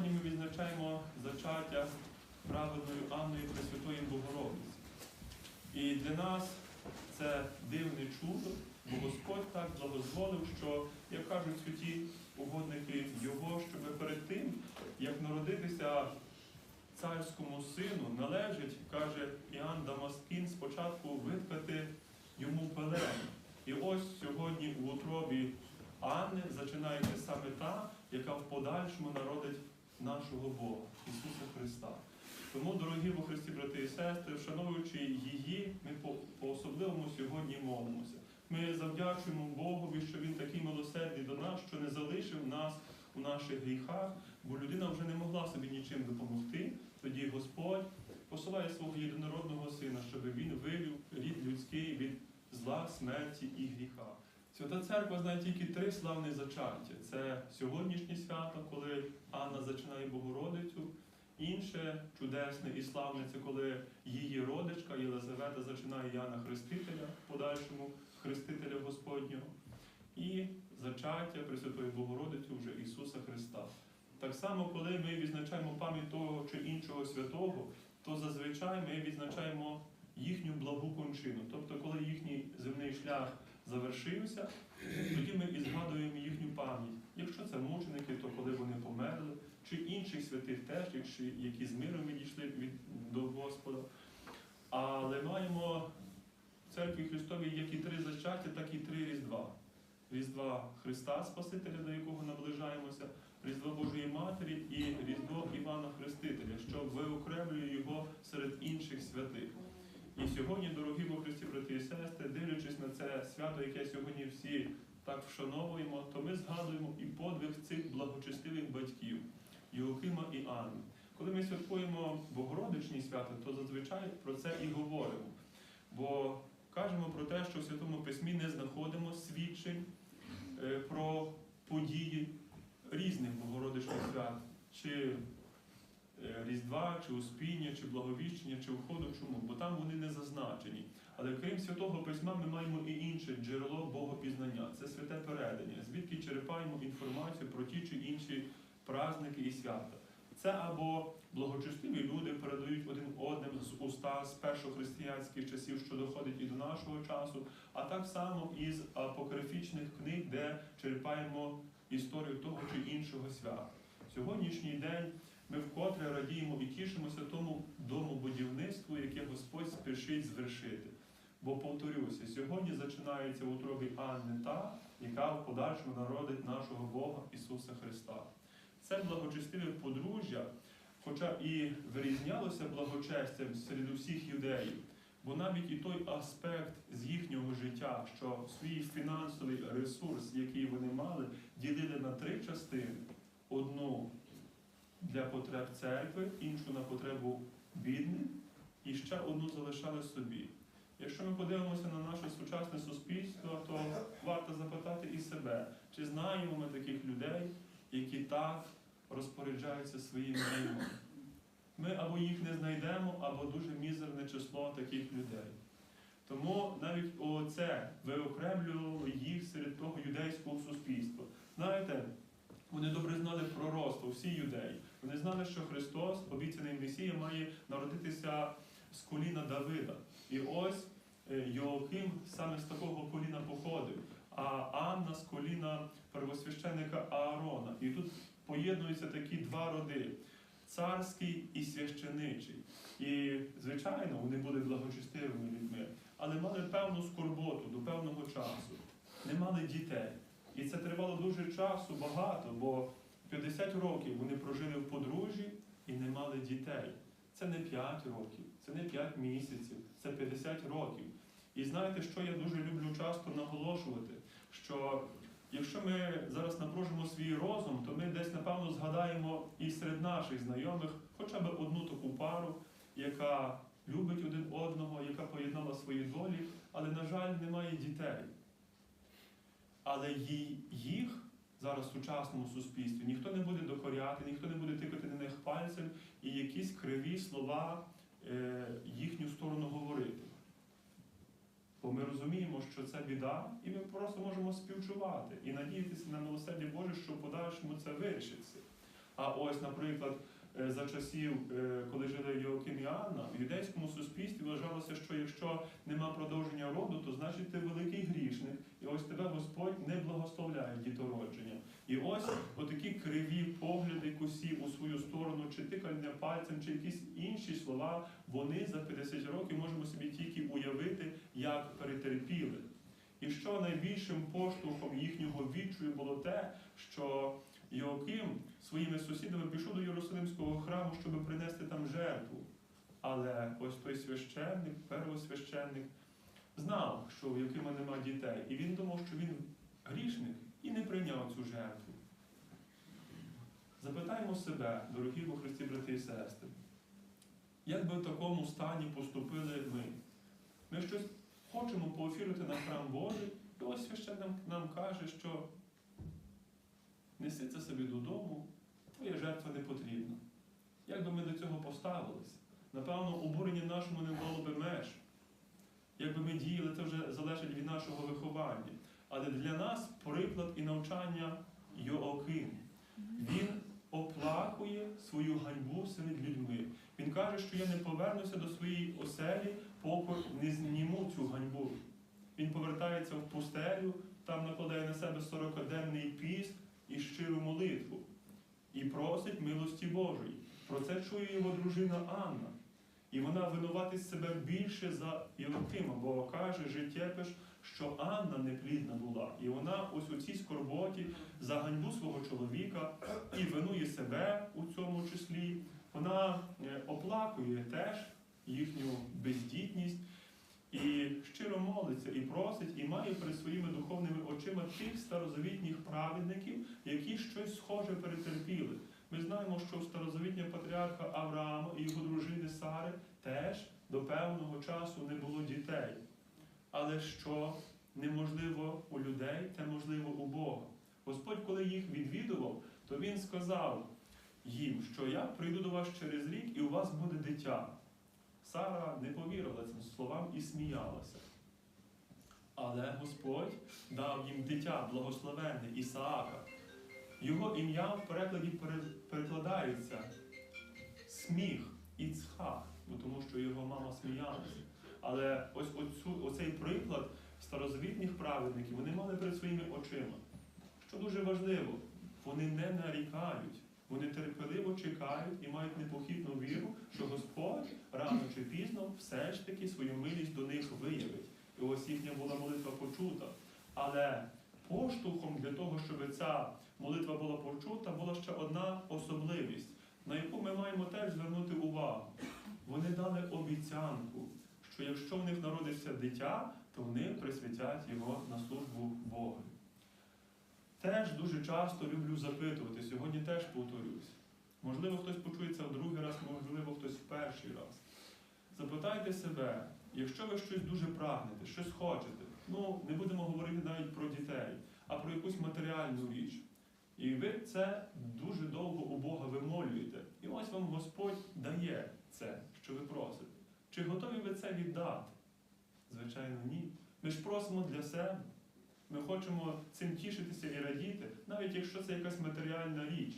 Сьогодні ми відзначаємо зачаття праведною Анною Пресвятої Богородиці. І для нас це дивне чудо, бо Господь так благозволив, що, як кажуть святі угодники Його, щоб перед тим, як народитися царському сину, належить, каже Іоанн Дамаскін, спочатку виткати йому пелену. І ось сьогодні у утробі Анни зачинається саме та, яка в подальшому народить нашого Бога, Ісуса Христа. Тому, дорогі во Христі, брати і сестри, вшановуючи її, ми по- по-особливому сьогодні молимося. Ми завдячуємо Богові, що Він такий милосердний до нас, що не залишив нас у наших гріхах, бо людина вже не могла собі нічим допомогти. Тоді Господь посилає свого єдинородного сина, щоб він вивів рід людський від зла, смерті і гріха. Свята церква знає тільки три славні зачаття. Це сьогоднішнє свято, коли Анна зачинає Богородицю. Інше чудесне і славне це коли її родичка Єлизавета зачинає Яна Хрестителя, подальшому Хрестителя Господнього, і зачаття Пресвятої Богородиці вже Ісуса Христа. Так само, коли ми відзначаємо пам'ять того чи іншого святого, то зазвичай ми відзначаємо їхню благу кончину. Тобто, коли їхній земний шлях завершився, тоді ми і згадуємо їхню пам'ять. Якщо це мученики, то коли вони померли, чи інших святих теж, якщо- які з миром відійшли від, до Господа. Але маємо в церкві Христовій як і три зачаття, так і три Різдва. Різдва Христа Спасителя, до якого наближаємося, Різдво Божої Матері і Різдво Івана Хрестителя, що виокремлює його серед інших святих. І сьогодні, дорогі во Христі, брати і сестри, дивлячись на це свято, яке сьогодні всі так вшановуємо, то ми згадуємо і подвиг цих благочестивих батьків Йоакима і Анни. Коли ми святкуємо Богородичні свята, то зазвичай про це і говоримо. Бо кажемо про те, що в Святому Письмі не знаходимо свідчень е, про події різних Богородичних свят, чи Різдва, чи Успіння, чи Благовіщення, чи Входу. Чому? Бо там вони не зазначені. Але крім Святого Письма, ми маємо і інше джерело Богопізнання. Це святе передання, звідки черпаємо інформацію про ті чи інші праздники і свята. Це або благочестиві люди передають один одним з уста з першохристиянських часів, що доходить і до нашого часу, а так само із апокрифічних книг, де черпаємо історію того чи іншого свята. Сьогоднішній день ми вкотре радіємо і тішимося тому домобудівництву, яке Господь спішить звершити. Бо повторюся, сьогодні зачинається утробі Анни та, яка в подальшому народить нашого Бога Ісуса Христа. Це благочестиве подружжя, хоча і вирізнялося благочестям серед усіх юдеїв, бо навіть і той аспект з їхнього життя, що свій фінансовий ресурс, який вони мали, ділили на три частини: одну для потреб церкви, іншу на потребу бідних, і ще одну залишали собі. Якщо ми подивимося на наше сучасне суспільство, то варто запитати і себе, чи знаємо ми таких людей, які так розпоряджаються своїм майном. Ми або їх не знайдемо, або дуже мізерне число таких людей. Тому навіть оце виокремлювало їх серед того юдейського суспільства. Знаєте, вони добре знали пророцтво, всі юдеї. Вони знали, що Христос, обіцяний Месія, має народитися з коліна Давида. І ось е, Йоаким саме з такого коліна походив, а Анна з коліна первосвященника Аарона. І тут поєднуються такі два роди царський і священичий. І, звичайно, вони були благочестивими людьми, але мали певну скорботу до певного часу, не мали дітей. І це тривало дуже часу, багато, бо 50 років вони прожили в подружжі і не мали дітей. Це не 5 років, це не 5 місяців, це 50 років. І знаєте, що я дуже люблю часто наголошувати, що якщо ми зараз напружимо свій розум, то ми десь, напевно, згадаємо і серед наших знайомих хоча б одну таку пару, яка любить один одного, яка поєднала свої долі, але, на жаль, немає дітей. Але їх зараз в сучасному суспільстві ніхто не буде докоряти, ніхто не буде тикати на них пальцем і якісь криві слова е, їхню сторону говорити. Бо ми розуміємо, що це біда, і ми просто можемо співчувати і надіятися на милосердя Боже, що в подальшому це вирішиться. А ось, наприклад, за часів, е, коли жили Йоаким і Анна, в юдейському суспільстві вважалося, що якщо нема продовження роду, то значить ти великий грішник, і ось тебе Господь не благословляє дітородження. І ось отакі криві погляди косі у свою сторону, чи тикання пальцем, чи якісь інші слова, вони за 50 років можемо собі тільки уявити, як перетерпіли. І що найбільшим поштовхом їхнього відчую було те, що Йоаким своїми сусідами пішов до Єрусалимського храму, щоб принести там жертву. Але ось той священник, первосвященник, знав, що у Йоакима нема дітей, і він думав, що він грішник і не прийняв цю жертву. Запитаємо себе, дорогі во Христі, брати і сестри, як би в такому стані поступили ми? Ми щось хочемо поофірити на храм Божий, і ось священник нам каже, що неси це собі додому, твоя жертва не потрібна. Як би ми до цього поставилися? Напевно, обурення нашому не було би меж. Якби ми діяли, це вже залежить від нашого виховання. Але для нас приклад і навчання Йоаким. Він оплакує свою ганьбу серед людьми. Він каже, що я не повернуся до своєї оселі, поки не зніму цю ганьбу. Він повертається в пустелю, там накладає на себе 40-денний піст і щиру молитву. І просить милості Божої. Про це чує його дружина Анна. І вона винуватить себе більше за Євакима, бо каже життєпиш, що Анна неплідна була. І вона ось у цій скорботі за ганьбу свого чоловіка і винує себе у цьому числі. Вона е, оплакує теж їхню бездітність і щиро молиться, і просить, і має перед своїми духовними очима тих старозавітніх праведників, які щось схоже перетерпіли. Ми знаємо, що у старозавітнього патріарха Авраама і його дружини Сари теж до певного часу не було дітей. Але що неможливо у людей, те можливо у Бога. Господь, коли їх відвідував, то Він сказав їм, що я прийду до вас через рік і у вас буде дитя. Сара не повірила цим словам і сміялася. Але Господь дав їм дитя благословенне Ісаака. Його ім'я в перекладі перекладається сміх, Іцхак, тому що його мама сміялася. Але ось оцю, оцей приклад старозавітніх праведників вони мали перед своїми очима. Що дуже важливо, вони не нарікають, вони терпеливо чекають і мають непохитну віру, що Господь рано чи пізно все ж таки свою милість до них виявить. І ось їхня була молитва почута. Але поштовхом для того, щоб ця молитва була почута, була ще одна особливість, на яку ми маємо теж звернути увагу. Вони дали обіцянку, що якщо в них народиться дитя, то вони присвятять його на службу Богу. Теж дуже часто люблю запитувати, сьогодні теж повторюсь. Можливо, хтось почується в другий раз, можливо, хтось в перший раз. Запитайте себе, якщо ви щось дуже прагнете, щось хочете, ну не будемо говорити навіть про дітей, а про якусь матеріальну річ. І ви це дуже довго у Бога вимолюєте. І ось вам Господь дає це, що ви просите. Чи готові ви це віддати? Звичайно, ні. Ми ж просимо для себе. Ми хочемо цим тішитися і радіти, навіть якщо це якась матеріальна річ.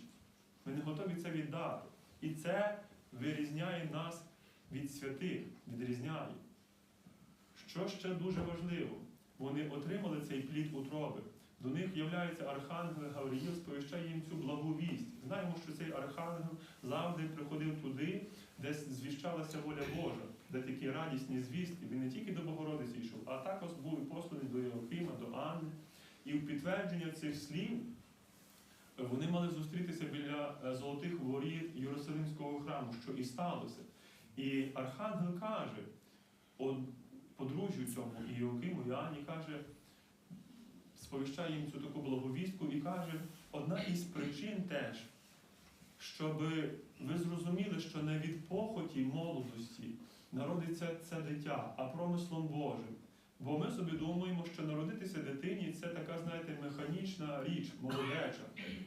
Ми не готові це віддати. І це вирізняє нас від святих, відрізняє. Що ще дуже важливо, вони отримали цей плід утроби. До них являється архангел Гавриїл, сповіщає їм цю благу вість. Знаємо, що цей архангел завжди приходив туди, де звіщалася воля Божа, де такі радісні звістки. Він не тільки до Богородиці йшов, а також був і посланий до Євхима, до Анни. І в підтвердження цих слів вони мали зустрітися біля е, золотих воріт Єрусалимського храму, що і сталося. І архангел каже, подружжю цьому і Іоакиму, і Ані каже, сповіщає їм цю таку благовістку і каже, одна із причин теж, щоб ви зрозуміли, що не від похоті молодості народиться це дитя, а промислом Божим. Бо ми собі думаємо, що народитися дитині це така, знаєте, механічна річ, молодеча.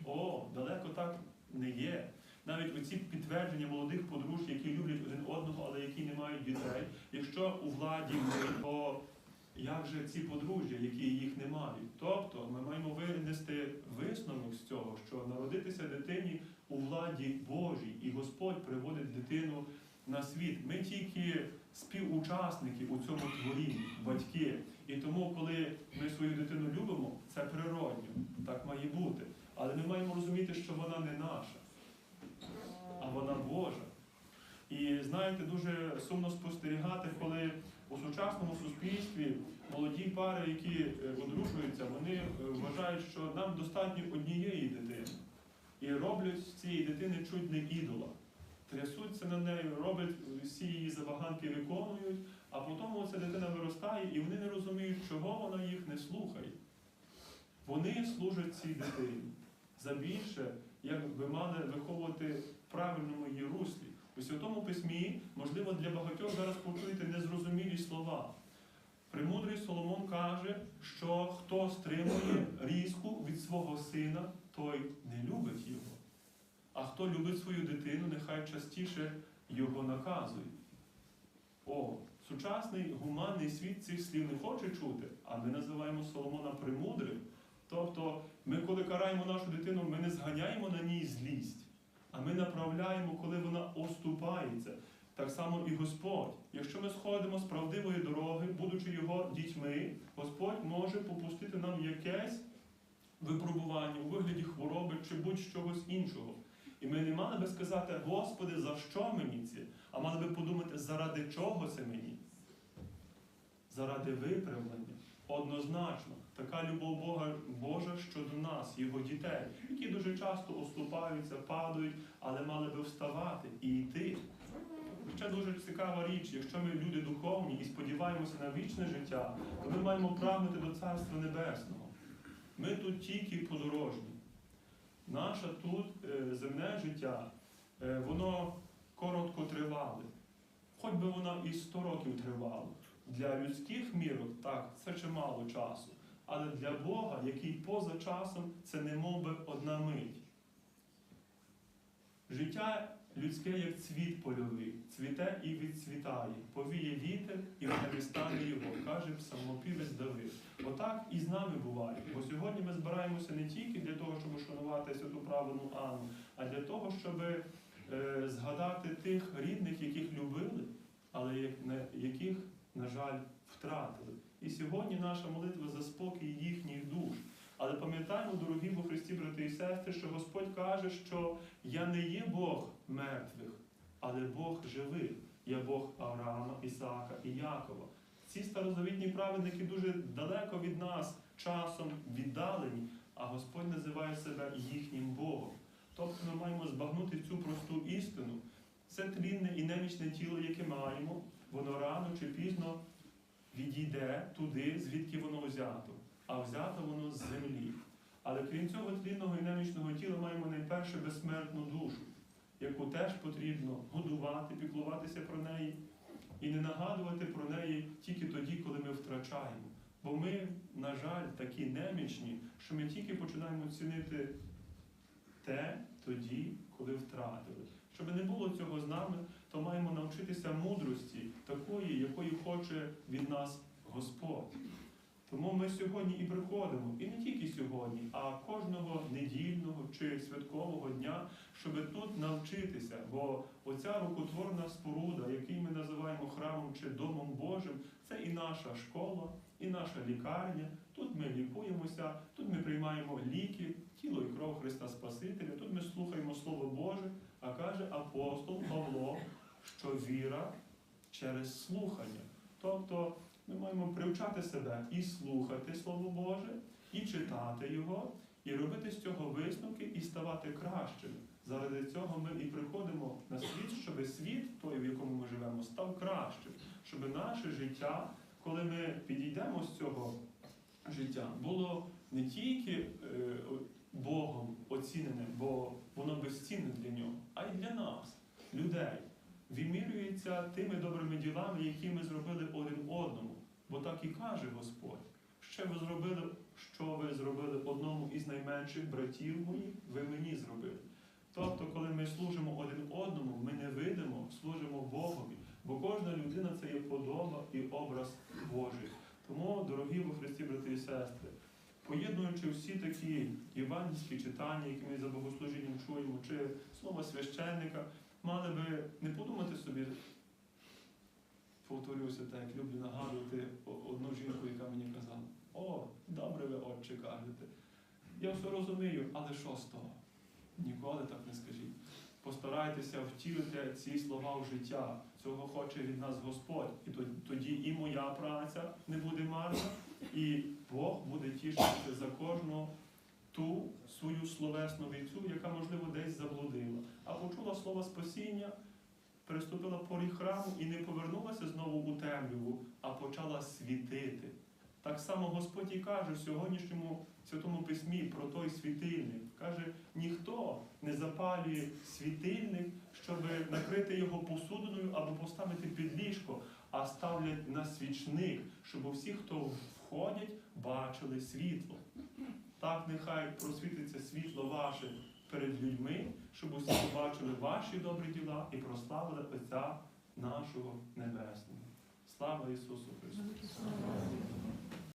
О, далеко так не є. Навіть оці підтвердження молодих подружжя, які люблять один одного, але які не мають дітей. Якщо у владі ми, то як же ці подружжя, які їх не мають? Тобто ми маємо винести висновок з цього, що народитися дитині у владі Божій, і Господь приводить дитину на світ. Ми тільки співучасники у цьому творінні, батьки. І тому, коли ми свою дитину любимо, це природньо, так має бути. Але ми маємо розуміти, що вона не наша, а вона Божа. І знаєте, дуже сумно спостерігати, коли у сучасному суспільстві молоді пари, які е, одружуються, вони е, вважають, що нам достатньо однієї дитини. І роблять з цієї дитини чуть не ідола. Трясуться на нею, роблять всі її забаганки виконують, а потім ця дитина виростає, і вони не розуміють, чого вона їх не слухає. Вони служать цій дитині. За більше, як би мали виховувати в правильному її руслі. У Святому Письмі, можливо, для багатьох зараз почуєте незрозумілі слова. Премудрий Соломон каже, що хто стримує різку від свого сина, той не любить його. А хто любить свою дитину, нехай частіше його наказує. О, сучасний гуманний світ цих слів не хоче чути, а ми називаємо Соломона премудрим. Тобто, ми, коли караємо нашу дитину, ми не зганяємо на ній злість, а ми направляємо, коли вона оступається. Так само і Господь. Якщо ми сходимо з правдивої дороги, будучи його дітьми, Господь може попустити нам якесь випробування у вигляді хвороби чи будь-чогось іншого. І ми не мали би сказати, Господи, за що мені це? А мали би подумати, заради чого це мені? Заради виправлення. Однозначно, така любов Бога Божа щодо нас, Його дітей, які дуже часто оступаються, падають, але мали би вставати і йти. Ще дуже цікава річ, якщо ми люди духовні і сподіваємося на вічне життя, то ми маємо прагнути до Царства Небесного. Ми тут тільки подорожні. Наше тут е, земне життя, е, воно коротко тривале. Хоч би воно і 100 років тривало. Для людських мірок, так, це чимало часу. Але для Бога, який поза часом, це не мов би одна мить. Життя людське, як цвіт польовий, цвіте і відцвітає, повіє вітер і вже не стане його, каже псалмопівець Давид. Отак і з нами буває. Бо сьогодні ми збираємося не тільки для того, щоб шанувати святу правильну Анну, а для того, щоб е, згадати тих рідних, яких любили, але як- на- яких, на жаль, втратили. І сьогодні наша молитва за спокій їхніх душ. Але пам'ятаємо, дорогі во Христі, брати і сестри, що Господь каже, що я не є Бог мертвих, але Бог живих. Я Бог Авраама, Ісаака і Якова. Ці старозавітні праведники дуже далеко від нас часом віддалені, а Господь називає себе їхнім Богом. Тобто ми маємо збагнути цю просту істину. Це тлінне і немічне тіло, яке маємо, воно рано чи пізно відійде туди, звідки воно взято, а взято воно з землі. Але крім цього тлінного і немічного тіла маємо найперше безсмертну душу, яку теж потрібно годувати, піклуватися про неї і не нагадувати про неї тільки тоді, коли ми втрачаємо. Бо ми, на жаль, такі немічні, що ми тільки починаємо цінити те тоді, коли втратили. Щоб не було цього з нами, то маємо навчитися мудрості, такої, якої хоче від нас Господь. Тому ми сьогодні і приходимо, і не тільки сьогодні, а кожного недільного чи святкового дня, щоб тут навчитися. Бо оця рукотворна споруда, який ми називаємо храмом чи домом Божим, це і наша школа, і наша лікарня. Тут ми лікуємося, тут ми приймаємо ліки, тіло і кров Христа Спасителя, тут ми слухаємо Слово Боже, а каже апостол Павло, що віра через слухання. Тобто ми маємо привчати себе і слухати Слово Боже, і читати його, і робити з цього висновки і ставати кращими. Заради цього ми і приходимо на світ, щоб світ, той, в якому ми живемо, став кращим, щоб наше життя, коли ми підійдемо з цього життя, було не тільки е, Богом оцінене, бо воно безцінне для нього, а й для нас, людей вимірюється тими добрими ділами, які ми зробили один одному. Бо так і каже Господь. Що ви зробили, що ви зробили одному із найменших братів моїх, ви мені зробили. Тобто, коли ми служимо один одному, ми не видимо, служимо Богові, бо кожна людина це є подоба і образ Божий. Тому, дорогі во Христі, брати і сестри, поєднуючи всі такі євангельські читання, які ми за богослужінням чуємо, чи слово священника, мали би не подумати собі, повторюся так, як люблю нагадувати одну жінку, яка мені казала, о, добре ви, отче, кажете. Я все розумію, але що з того? Ніколи так не скажіть. Постарайтеся втілити ці слова в життя. Цього хоче від нас Господь. І тоді і моя праця не буде марна, і Бог буде тішитися за кожну ту свою словесну війцю, яка, можливо, десь заблудила. А почула слово спасіння, переступила поріг храму і не повернулася знову у темряву, а почала світити. Так само Господь і каже в сьогоднішньому святому письмі про той світильник. Каже, ніхто не запалює світильник, щоб накрити його посудиною або поставити під ліжко, а ставлять на свічник, щоб усі, хто входять, бачили світло. Так нехай просвітиться світло ваше перед людьми, щоб усі побачили ваші добрі діла і прославили Отця нашого Небесного. Слава Ісусу Христу!